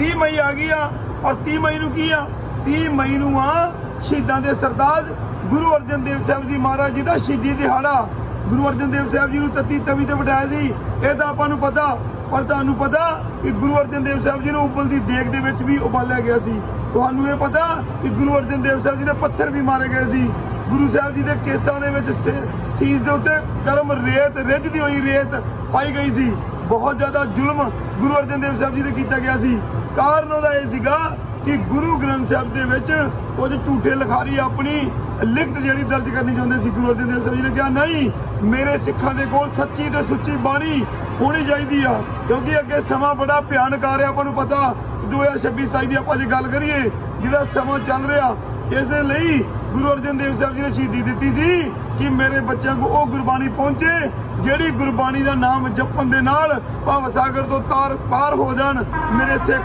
30 ਮਈ ਆ ਗਈ ਆ, ਔਰ 30 ਮਈ ਨੂੰ ਕੀ ਆ? 30 ਮਈ ਨੂੰ ਆ ਸ਼ਹੀਦਾਂ ਦੇ ਸਰਦਾਰ ਗੁਰੂ ਅਰਜਨ ਦੇਵ ਸਾਹਿਬ ਜੀ ਮਹਾਰਾਜ ਜੀ ਦਾ ਸ਼ਹੀਦੀ ਦਿਹਾੜਾ। ਗੁਰੂ ਅਰਜਨ ਦੇਵ ਸਾਹਿਬ ਜੀ ਨੂੰ ਤਤੀ ਤਵੀ ਤੇ ਬਿਠਾਇਆ ਸੀ। ਇਹ ਤਾਂ ਆਪਾਂ ਨੂੰ ਪਤਾ, ਪਰ ਤੁਹਾਨੂੰ ਪਤਾ ਕਿ ਗੁਰੂ ਅਰਜਨ ਦੇਵ ਸਾਹਿਬ ਜੀ ਨੂੰ ਉਬਲ ਦੀ ਦੇਗ ਦੇ ਵਿੱਚ ਵੀ ਉਬਾਲਿਆ ਗਿਆ ਸੀ। ਤੁਹਾਨੂੰ ਇਹ ਪਤਾ ਕਿ ਗੁਰੂ ਅਰਜਨ ਦੇਵ ਸਾਹਿਬ ਜੀ ਦੇ ਪੱਥਰ ਵੀ ਮਾਰੇ ਗਏ ਸੀ। ਗੁਰੂ ਸਾਹਿਬ ਜੀ ਦੇ ਕੇਸਾਂ ਦੇ ਵਿੱਚ ਸੀਸ ਦੇ ਉੱਤੇ ਗਰਮ ਰੇਤ ਰਿੱਝਦੀ ਹੋਈ ਰੇਤ ਪਾਈ ਗਈ ਸੀ। ਬਹੁਤ ਜ਼ਿਆਦਾ ਜ਼ੁਲਮ ਗੁਰੂ ਅਰਜਨ ਦੇਵ ਸਾਹਿਬ ਜੀ ਤੇ ਕੀਤਾ ਗਿਆ ਸੀ। ਕਾਰਨ ਉਹਦਾ ਇਹ ਸੀਗਾ ਕਿ ਗੁਰੂ ਗ੍ਰੰਥ ਸਾਹਿਬ ਦੇ ਵਿੱਚ ਕੁਝ ਝੂਠੇ ਲਿਖਾਰੀ ਆਪਣੀ ਲਿਖਤ ਜਿਹੜੀ ਦਰਜ ਕਰਨੀ ਚਾਹੁੰਦੇ ਸੀ ਗੁਰੂ ਅਰਜਨ ਦੇਵ ਸਾਹਿਬ ਜੀ ਨੇ ਕਿਹਾ, ਨਹੀਂ, ਮੇਰੇ ਸਿੱਖਾਂ ਦੇ ਕੋਲ ਸੱਚੀ ਤੇ ਸੁੱਚੀ ਬਾਣੀ ਹੋਣੀ ਚਾਹੀਦੀ ਆ, ਕਿਉਂਕਿ ਅੱਗੇ ਸਮਾਂ ਬੜਾ ਭਿਆਨਕ ਆ ਰਿਹਾ, ਆਪਾਂ ਨੂੰ ਪਤਾ 2026 27 ਦੀ ਆਪਾਂ ਜੇ ਗੱਲ ਕਰੀਏ, ਜਿਹਦਾ ਸਮਾਂ ਚੱਲ ਰਿਹਾ, ਇਸ ਦੇ ਲਈ ਗੁਰੂ ਅਰਜਨ ਦੇਵ ਸਾਹਿਬ ਜੀ ਨੇ ਸ਼ਹੀਦੀ ਦਿੱਤੀ ਸੀ ਕਿ ਮੇਰੇ ਬੱਚਿਆਂ ਕੋ ਉਹ ਗੁਰਬਾਣੀ ਪਹੁੰਚੇ, ਜਿਹੜੀ ਗੁਰਬਾਣੀ ਦਾ ਨਾਮ ਜਪਣ ਦੇ ਨਾਲ ਭਵ ਸਾਗਰ ਤੋਂ ਤਾਰ ਪਾਰ ਹੋ ਜਾਣ, ਮੇਰੇ ਸਿੱਖ